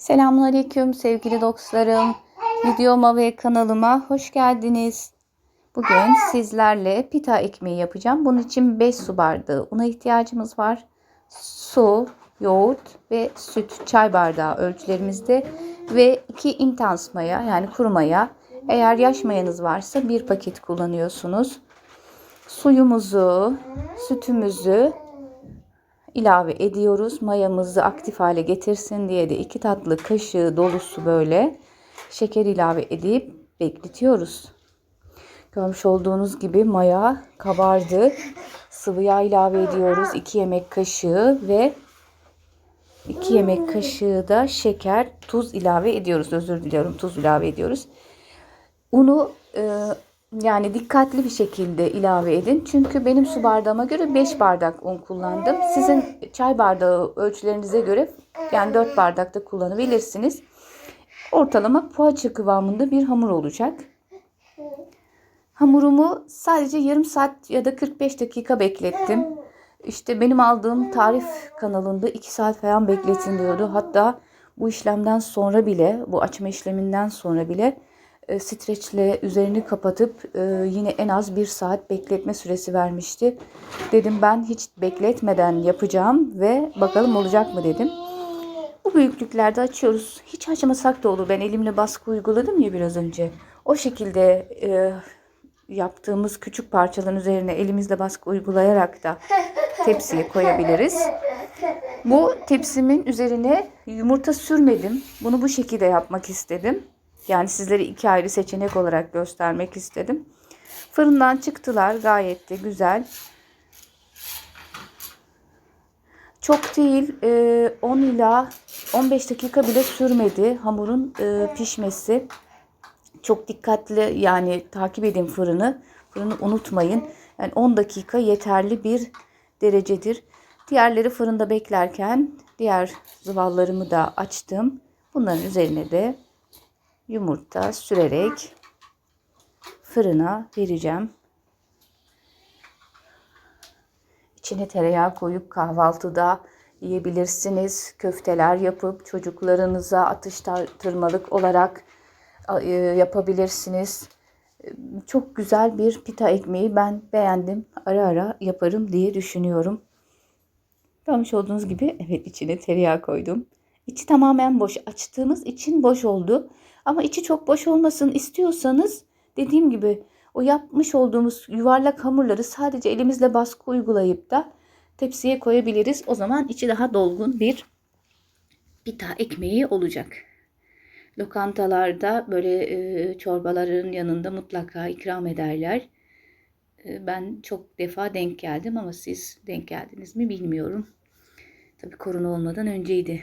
Selamünaleyküm sevgili dostlarım. Videoma ve kanalıma hoş geldiniz. Bugün sizlerle pita ekmeği yapacağım. Bunun için 5 su bardağı una ihtiyacımız var. Su, yoğurt ve süt çay bardağı ölçülerimizde ve 2 intans maya yani kuru maya. Eğer yaş mayanız varsa bir paket kullanıyorsunuz. Suyumuzu, sütümüzü ilave ediyoruz. Mayamızı aktif hale getirsin diye de 2 tatlı kaşığı dolusu böyle şeker ilave edip bekletiyoruz. Görmüş olduğunuz gibi maya kabardı. Sıvı yağ ilave ediyoruz. 2 yemek kaşığı ve 2 yemek kaşığı da şeker, tuz ilave ediyoruz. Özür diliyorum. Tuz ilave ediyoruz. Unu e, yani dikkatli bir şekilde ilave edin. Çünkü benim su bardağıma göre 5 bardak un kullandım. Sizin çay bardağı ölçülerinize göre yani 4 bardak da kullanabilirsiniz. Ortalama poğaça kıvamında bir hamur olacak. Hamurumu sadece yarım saat ya da 45 dakika beklettim. İşte benim aldığım tarif kanalında 2 saat falan bekletin diyordu. Hatta bu işlemden sonra bile, bu açma işleminden sonra bile streçle üzerini kapatıp e, yine en az bir saat bekletme süresi vermişti. Dedim ben hiç bekletmeden yapacağım ve bakalım olacak mı dedim. Bu büyüklüklerde açıyoruz. Hiç açmasak da olur. Ben elimle baskı uyguladım ya biraz önce. O şekilde e, yaptığımız küçük parçaların üzerine elimizle baskı uygulayarak da tepsiye koyabiliriz. Bu tepsimin üzerine yumurta sürmedim. Bunu bu şekilde yapmak istedim. Yani sizlere iki ayrı seçenek olarak göstermek istedim. Fırından çıktılar gayet de güzel. Çok değil 10 ila 15 dakika bile sürmedi hamurun e, pişmesi. Çok dikkatli yani takip edin fırını. Fırını unutmayın. Yani 10 dakika yeterli bir derecedir. Diğerleri fırında beklerken diğer zıvallarımı da açtım. Bunların üzerine de yumurta sürerek fırına vereceğim. İçine tereyağı koyup kahvaltıda yiyebilirsiniz. Köfteler yapıp çocuklarınıza atıştırmalık olarak e, yapabilirsiniz. Çok güzel bir pita ekmeği ben beğendim. Ara ara yaparım diye düşünüyorum. Görmüş olduğunuz gibi evet içine tereyağı koydum. İçi tamamen boş. Açtığımız için boş oldu. Ama içi çok boş olmasın istiyorsanız dediğim gibi o yapmış olduğumuz yuvarlak hamurları sadece elimizle baskı uygulayıp da tepsiye koyabiliriz. O zaman içi daha dolgun bir pita ekmeği olacak. Lokantalarda böyle e, çorbaların yanında mutlaka ikram ederler. E, ben çok defa denk geldim ama siz denk geldiniz mi bilmiyorum. Tabii korona olmadan önceydi.